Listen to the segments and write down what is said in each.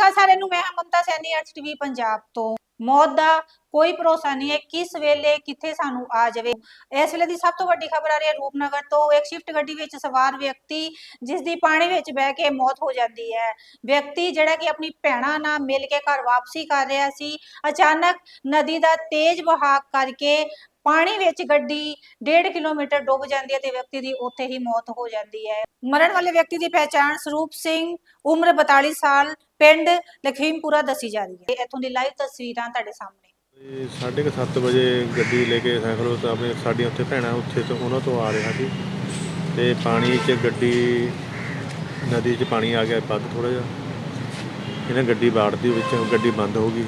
ਸਾਰਿਆਂ ਨੂੰ, ਮੈਂ ਹਾਂ ਮਮਤਾ ਸੈਣੀ ਐਚ ਟੀਵੀ ਪੰਜਾਬ ਤੋਂ। ਮੌਤ ਦਾ ਕੋਈ ਭਰੋਸਾ ਨਹੀਂ ਹੈ ਕਿਸ ਵੇਲੇ ਕਿੱਥੇ ਸਾਨੂੰ ਆ ਜਾਵੇ। ਇਸ ਵੇਲੇ ਦੀ ਸਭ ਤੋਂ ਵੱਡੀ ਖਬਰ ਆ ਰਹੀ ਹੈ ਰੂਪਨਗਰ ਤੋਂ। ਇੱਕ ਸ਼ਿਫਟ ਗੱਡੀ ਵਿੱਚ ਸਵਾਰ ਵਿਅਕਤੀ ਜਿਸ ਦੀ ਪਾਣੀ ਵਿੱਚ ਬਹਿ ਕੇ ਮੌਤ ਹੋ ਜਾਂਦੀ ਹੈ। ਵਿਅਕਤੀ ਜਿਹੜਾ ਕਿ ਆਪਣੀ ਭੈਣਾਂ ਨਾਲ ਮਿਲ ਕੇ ਘਰ ਵਾਪਸੀ ਕਰ ਰਿਹਾ ਸੀ, ਅਚਾਨਕ ਨਦੀ ਦਾ ਤੇਜ਼ ਵਹਾਅ ਕਰਕੇ ਪਾਣੀ ਵਿੱਚ ਗੱਡੀ 1.5 ਕਿਲੋਮੀਟਰ ਡੁੱਬ ਜਾਂਦੀ ਹੈ ਤੇ ਵਿਅਕਤੀ ਦੀ ਉੱਥੇ ਹੀ ਮੌਤ ਹੋ ਜਾਂਦੀ ਹੈ। ਮਰਨ ਵਾਲੇ ਵਿਅਕਤੀ ਦੀ ਪਹਿਚਾਣ ਸਰੂਪ ਸਿੰਘ, ਉਮਰ 42 ਸਾਲ, ਪਿੰਡ ਲਖੀਮਪੁਰਾ ਦੱਸੀ ਜਾ ਰਹੀ ਹੈ। ਇੱਥੋਂ ਦੀ ਲਾਈਵ ਤਸਵੀਰਾਂ ਤੁਹਾਡੇ ਸਾਹਮਣੇ। ਤੇ ਸਾਢੇ ਕੁ ਸੱਤ ਵਜੇ ਗੱਡੀ ਲੈ ਕੇ ਸਾਈਕਲ ਤੋਂ ਆਪਣੇ ਸਾਡੀਆਂ ਉੱਥੇ ਭੈਣਾਂ ਉੱਥੇ ਤੋਂ ਉਹਨਾਂ ਤੋਂ ਆ ਰਿਹਾ ਸੀ। ਤੇ ਪਾਣੀ 'ਚ ਗੱਡੀ, ਨਦੀ 'ਚ ਪਾਣੀ ਆ ਗਿਆ ਵੱਧ ਥੋੜਾ ਜਿਹਾ। ਇਹਨੇ ਗੱਡੀ ਬਾੜਦੀ ਵਿੱਚ, ਗੱਡੀ ਬੰਦ ਹੋ ਗਈ।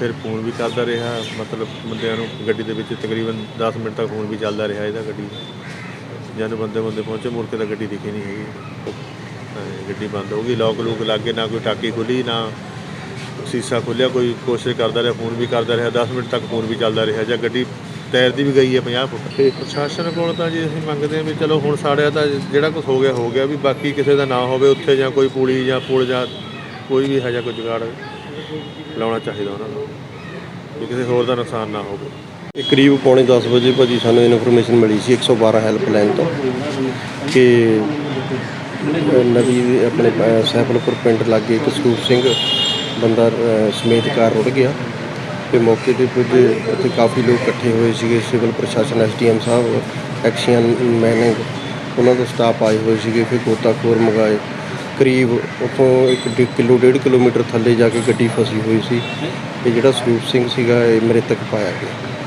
ਫਿਰ ਫੋਨ ਵੀ ਕਰਦਾ ਰਿਹਾ, ਮਤਲਬ ਬੰਦਿਆਂ ਨੂੰ ਗੱਡੀ ਦੇ ਵਿੱਚ ਤਕਰੀਬਨ 10 ਮਿੰਟ ਤੱਕ ਫੋਨ ਵੀ ਚੱਲਦਾ ਰਿਹਾ ਇਹਦਾ ਗੱਡੀ। ਦਾ। ਜਦ ਬੰਦੇ ਬੰਦੇ ਪਹੁੰਚੇ, ਮੁੜ ਕੇ ਤਾਂ ਗੱਡੀ ਦਿਖੀ ਨਹੀਂ ਹੈਗੀ। ਗੱਡੀ ਬੰਦ ਹੋ ਗਈ ਲੋਕ ਲੂਕ ਲੱਗੇ ਨਾ ਕੋਈ ਟਾਕੀ ਖੁੱਲੀ, ਨਾ ਸੀਸਾ ਖੁੱਲਿਆ, ਕੋਈ ਕੋਸ਼ਿਸ਼ ਕਰਦਾ ਰਿਹਾ, ਫੋਨ ਵੀ ਕਰਦਾ ਰਿਹਾ 10 ਮਿੰਟ ਤੱਕ ਫੋਨ ਵੀ ਚੱਲਦਾ ਰਿਹਾ, ਜਾਂ ਗੱਡੀ ਤੈਰਦੀ ਵੀ ਗਈ ਹੈ 50 ਫੁੱਟ। ਪ੍ਰਸ਼ਾਸਨ ਕੋਲ ਤਾਂ ਜੀ ਅਸੀਂ ਮੰਗਦੇ ਹਾਂ ਵੀ ਚਲੋ ਹੁਣ ਸਾੜਿਆ ਤਾਂ ਜਿਹੜਾ ਕੁਝ ਹੋ ਗਿਆ ਹੋ ਗਿਆ, ਵੀ ਬਾਕੀ ਕਿਸੇ ਦਾ ਨਾ ਹੋਵੇ ਉੱਥੇ ਜਾਂ ਕੋਈ ਪੂਲੀ ਜਾਂ ਪੁਲ ਜਾਂ ਕੋਈ ਵੀ ਹੈ ਜਾਂ ਕੋਈ ਜੁਗਾੜ। ਲਾਉਣਾ ਚਾਹੀਦਾ ਉਹਨਾਂ ਨੂੰ ਵੀ ਕਿਸੇ ਹੋਰ ਦਾ ਨੁਕਸਾਨ ਨਾ ਹੋਵੇ। ਇਹ ਕਰੀਬ ਪੌਣੇ 10 ਵਜੇ ਭਾਜੀ ਸਾਨੂੰ ਇਨਫੋਰਮੇਸ਼ਨ ਮਿਲੀ ਸੀ 112 ਹੈਲਪਲਾਈਨ ਤੋਂ ਕਿ ਅ, ਨਦੀ ਦੇ ਆਪਣੇ ਸੈਫਲਪੁਰ ਪਿੰਡ ਲਾਗੇ ਇੱਕ ਸਰੂਪ ਸਿੰਘ ਬੰਦਾ ਸਮੇਤ ਕਾਰ ਰੁੜ ਗਿਆ। ਤੇ ਮੌਕੇ ਤੇ ਪੁੱਜੇ ਉੱਥੇ ਕਾਫੀ ਲੋਕ ਇਕੱਠੇ ਹੋਏ ਸੀਗੇ ਸਿਵਲ ਪ੍ਰਸ਼ਾਸਨ ਐਸਡੀਐਮ ਸਾਹਿਬ ਐਕਸ਼ਨ ਮੈਨੇਜ ਉਹਨਾਂ ਦਾ ਸਟਾਫ ਆਏ ਹੋਏ ਸੀਗੇ ਫਿਰ ਗੋਤਾਖੋਰ ਮੰਗਾਏ। ਕਰੀਬ ਉੱਥੋਂ ਇੱਕ ਕਿਲੋ, ਡੇਢ ਕਿਲੋਮੀਟਰ ਥੱਲੇ ਜਾ ਕੇ ਗੱਡੀ ਫਸੀ ਹੋਈ ਸੀ ਤੇ ਜਿਹੜਾ ਸਰੂਪ ਸਿੰਘ ਸੀਗਾ, ਇਹ ਮ੍ਰਿਤਕ ਪਾਇਆ ਗਿਆ।